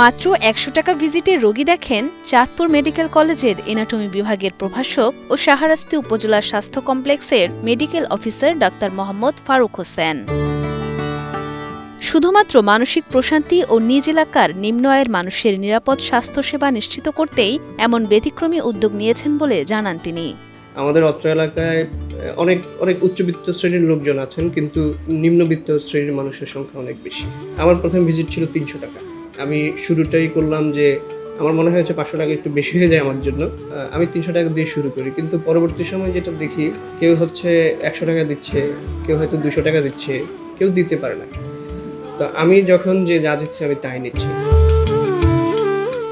মাত্র একশো টাকা ভিজিটে রোগী দেখেন চাঁদপুর মেডিকেল কলেজের এনাটমি বিভাগের প্রভাষক ও সাহারাস্তি উপজেলা স্বাস্থ্য কমপ্লেক্সের medical officer doctor Mohammad Faruk Hossain. শুধুমাত্র মানসিক প্রশান্তি ও নিজ এলাকার নিম্ন আয়ের মানুষের নিরাপদ স্বাস্থ্যসেবা নিশ্চিত করতেই এমন ব্যতিক্রমী উদ্যোগ নিয়েছেন বলে জানান তিনি। আমাদের অত্র এলাকায় অনেক অনেক উচ্চবিত্ত শ্রেণির লোকজন আছেন, কিন্তু নিম্নবিত্ত শ্রেণির মানুষের সংখ্যা অনেক বেশি। আমার প্রথম ভিজিট ছিল তিনশো টাকা। আমি শুরুটাই করলাম যে আমার মনে হয়েছে পাঁচশো টাকা একটু বেশি হয়ে যায় আমার জন্য। আমি তিনশো টাকা দিয়ে শুরু করি, কিন্তু পরবর্তী সময় যেটা দেখি, কেউ হচ্ছে একশো টাকা দিচ্ছে, কেউ হয়তো দুশো টাকা দিচ্ছে, কেউ দিতে পারে না। তো আমি যখন যে যা দিচ্ছি আমি তাই নিচ্ছি।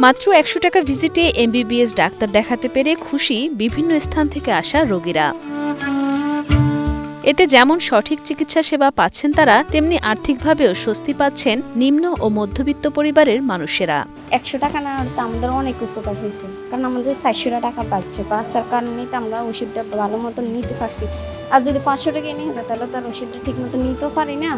মাত্র একশো টাকা ভিজিটে এমবিবিএস ডাক্তার দেখাতে পেরে খুশি বিভিন্ন স্থান থেকে আসা রোগীরা। এতে যেমন সঠিক চিকিৎসা সেবা পাচ্ছেন তারা তেমনি আর্থিকভাবেও স্বস্তি পাচ্ছেন নিম্ন ও মধ্যবিত্ত পরিবারের মানুষেরা। একশো টাকা নেওয়ার তো আমাদের অনেক উপকার হয়েছে কারণ আমাদের চারশো টাকা পাচ্ছে। পাঁচার কারণে তো আমরা ওষুধটা ভালো মতন নিতে পারছি। আর যদি পাঁচশো টাকা নিয়ে যেত তাহলে তো আর ওষুধটা ঠিক মতো নিতেও পারি না।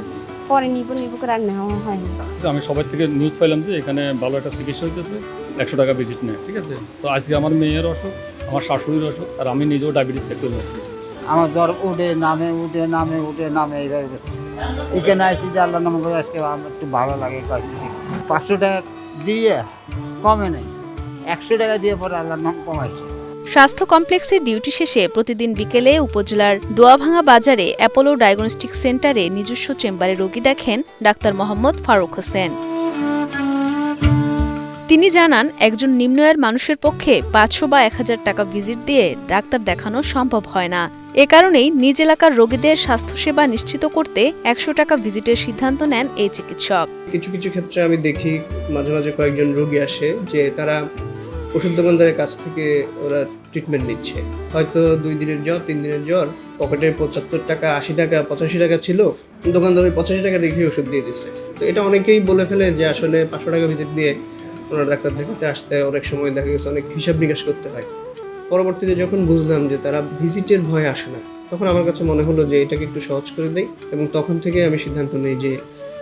পরে নিব নিব করে আর নেওয়া হয় না। আমি সবাই থেকে নিউজ পাইলাম যে এখানে ভালো একটা চিকিৎসা হইতেছে একশো টাকা ভিজিট নেয় ঠিক আছে? তো আজকে আমার মেয়ের অসুখ আমার শাশুড়ির অসুখ আর আমি নিজেও ডায়াবেটিস চেক করে আমার জ্বর উঠে, নামে উঠে নামে উঠে, নামে এইভাবে করছে এখানে আসি যে আল্লাহ নাম করে আজকে আমার একটু ভালো লাগে কয়েকদিন। পাঁচশো টাকা দিয়ে কমে নেই। একশো টাকা দিয়ে পরে আল্লাহর নাম কমাইছে। স্বাস্থ্য কমপ্লেক্সের ডিউটি শেষে প্রতিদিন বিকেলে উপজেলার দোয়াভাঙা বাজারে অ্যাপোলো ডায়াগনস্টিক সেন্টারে নিজস্ব চেম্বারে রোগী দেখেন ডাক্তার মোহাম্মদ ফারুক হোসেন। তিনি জানান, একজন নিম্ন আয়ের মানুষের পক্ষে পাঁচশো বা এক হাজার টাকা ভিজিট দিয়ে ডাক্তার দেখানো সম্ভব হয় না। এ কারণেই নিজ এলাকার রোগীদের স্বাস্থ্যসেবা নিশ্চিত করতে একশো টাকা ভিজিটের সিদ্ধান্ত নেন এই চিকিৎসক। কিছু কিছু ক্ষেত্রে আমি দেখি মাঝে মাঝে কয়েকজন রোগী আসে যে তারা ওষুধ দোকানদারের কাছ থেকে ওরা ট্রিটমেন্ট নিচ্ছে। হয়তো দুই দিনের জ্বর, তিন দিনের জ্বর পকেটে পঁচাত্তর টাকা, আশি টাকা, পঁচাশি টাকা ছিল, দোকানদার পঁচাশি টাকা রেখে ওষুধ দিয়ে দিচ্ছে তো এটা অনেকেই বলে ফেলে যে আসলে পাঁচশো টাকা ভিজিট দিয়ে ওনার ডাক্তার দেখাতে আসতে অনেক সময় দেখা গেছে, অনেক হিসাব নিকাশ করতে হয়। পরবর্তীতে যখন বুঝলাম যে তারা ভিজিটের ভয় আসে না, তখন আমার কাছে মনে হলো যে এটাকে একটু সহজ করে দেই এবং তখন থেকে আমি সিদ্ধান্ত নিই যে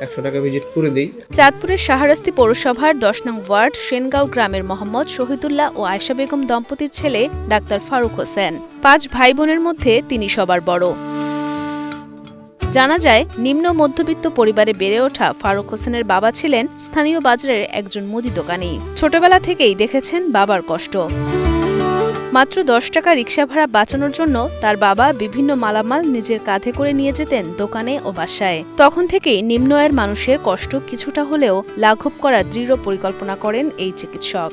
একশো টাকা ভিজিট করে দেই। চাঁদপুরের শাহরাস্তি পৌরসভার দশ নং ওয়ার্ড সেনগাঁও গ্রামের মোহাম্মদ শহীদুল্লাহ ও আয়শা বেগম দম্পতির ছেলে ডাক্তার ফারুক হোসেন। পাঁচ ভাই বোনের মধ্যে তিনি সবার বড়। জানা যায়, নিম্ন মধ্যবিত্ত পরিবারে বেড়ে ওঠা ফারুক হোসেনের বাবা ছিলেন স্থানীয় বাজারের একজন মুদি দোকানি। ছোটবেলা থেকেই দেখেছেন বাবার কষ্ট। মাত্র দশ টাকা রিক্সা ভাড়া বাঁচানোর জন্য তার বাবা বিভিন্ন মালামাল নিজের কাঁধে করে নিয়ে যেতেন দোকানে ও বাসায়। তখন থেকেই নিম্ন আয়ের মানুষের কষ্ট কিছুটা হলেও লাঘব করার দৃঢ় পরিকল্পনা করেন এই চিকিৎসক।